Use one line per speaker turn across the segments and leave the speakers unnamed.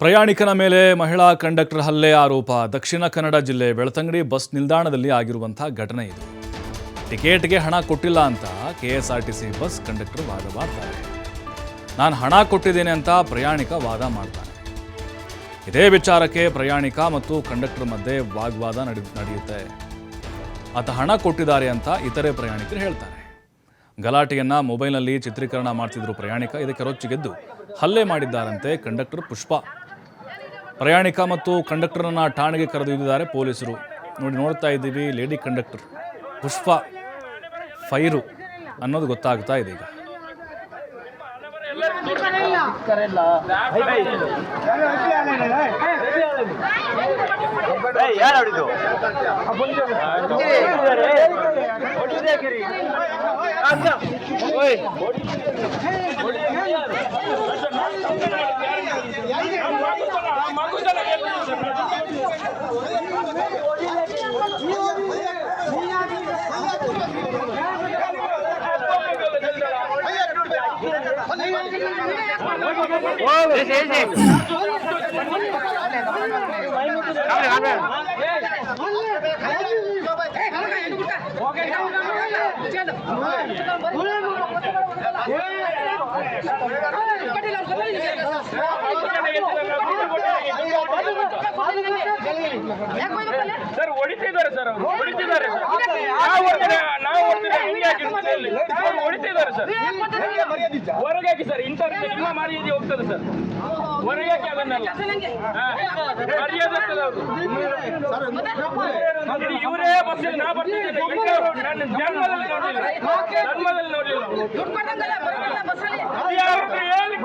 ಪ್ರಯಾಣಿಕನ ಮೇಲೆ ಮಹಿಳಾ ಕಂಡಕ್ಟರ್ ಹಲ್ಲೆ ಆರೋಪ. ದಕ್ಷಿಣ ಕನ್ನಡ ಜಿಲ್ಲೆ ಬೆಳ್ತಂಗಡಿ ಬಸ್ ನಿಲ್ದಾಣದಲ್ಲಿ ಆಗಿರುವಂಥ ಘಟನೆ ಇದು. ಟಿಕೆಟ್ಗೆ ಹಣ ಕೊಟ್ಟಿಲ್ಲ ಅಂತ ಕೆಎಸ್ಆರ್ಟಿಸಿ ಬಸ್ ಕಂಡಕ್ಟರ್ ವಾದ ಮಾಡ್ತಾರೆ. ನಾನು ಹಣ ಕೊಟ್ಟಿದ್ದೇನೆ ಅಂತ ಪ್ರಯಾಣಿಕ ವಾದ ಮಾಡ್ತಾನೆ. ಇದೇ ವಿಚಾರಕ್ಕೆ ಪ್ರಯಾಣಿಕ ಮತ್ತು ಕಂಡಕ್ಟರ್ ಮಧ್ಯೆ ವಾಗ್ವಾದ ನಡೆ, ನಡೆಯುತ್ತೆ. ಆತ ಹಣ ಕೊಟ್ಟಿದ್ದಾರೆ ಅಂತ ಇತರೆ ಪ್ರಯಾಣಿಕರು ಹೇಳ್ತಾರೆ. ಗಲಾಟೆಯನ್ನು ಮೊಬೈಲ್ನಲ್ಲಿ ಚಿತ್ರೀಕರಣ ಮಾಡ್ತಿದ್ರು ಪ್ರಯಾಣಿಕ. ಇದಕ್ಕೆ ರೊಚ್ಚಿಗೆದ್ದು ಹಲ್ಲೆ ಮಾಡಿದ್ದಾರಂತೆ ಕಂಡಕ್ಟರ್ ಪುಷ್ಪ. ಪ್ರಯಾಣಿಕ ಮತ್ತು ಕಂಡಕ್ಟರ್ನ ಠಾಣೆಗೆ ಕರೆದೊಯ್ದಿದ್ದಾರೆ ಪೊಲೀಸರು ನೋಡಿ ನೋಡ್ತಾ ಇದ್ದೀವಿ ಲೇಡಿ ಕಂಡಕ್ಟರ್ ಪುಷ್ಪ ಫೈರು ಅನ್ನೋದು ಗೊತ್ತಾಗ್ತಾ ಇದೆ ಈಗ
ಸರ್ ಹೊಡಿತಿದ್ದಾರೆ ಸರ್ ಅವ್ರು ಹೊಡಿತಿದ್ದಾರೆ ಸರ್ ನಾವು ಹೊಡಿತಿದ್ದಾರೆ ಸರ್ ಹೊರಗೆ ಹಾಕಿ ಸರ್ ಇಂಥ ಮಾಡಿ ಇದು ಹೋಗ್ತದೆ ಸರ್ ಹೊರಗೆ ಹಾಕಿ ಅದನ್ನೆಲ್ಲ. ಮರ್ಯಾದೆ ಅವ್ರು. ಇವರೇ ಬಸ್ಸಲ್ಲಿ ನಾ ಅವ್ರು ನನ್ನ ಜನ್ಮದಲ್ಲಿ ನೋಡಿಲ್ಲ ಜನ್ಮದಲ್ಲಿ ನೋಡಿಲ್ಲ ಅವ್ರ ಹತ್ರ ಹೇಳಿ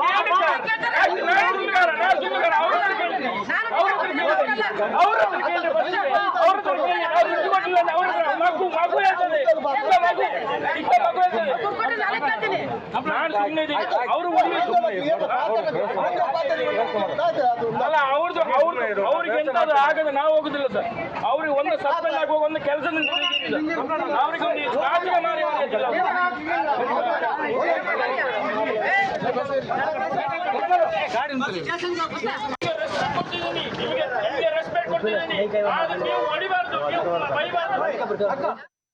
ಕೇಳಿ ಸರ್. ಅವರು ಅಲ್ಲ ಅವ್ರದ್ದು ಅವ್ರಿಗೆ ಎಂತಾದ್ರೂ ಆಗದ ನಾವು ಹೋಗುದಿಲ್ಲ ಸರ್ ಅವ್ರಿಗೆ ಒಂದು ಸಸ್ಪೆಂಡ್ ಆಗುವಾಗ ಒಂದು ಕೆಲಸದಿಂದ ಅವ್ರಿಗೆ ಒಂದು ಮಾಡಿ ನಿಮಗೆ ರೆಸ್ಪೆಕ್ಟ್ ಆದ್ರೆ ನೀವು ಹೊಡಿಬಾರ್ದು ನೀವು ಬೈಬಾರ್ದು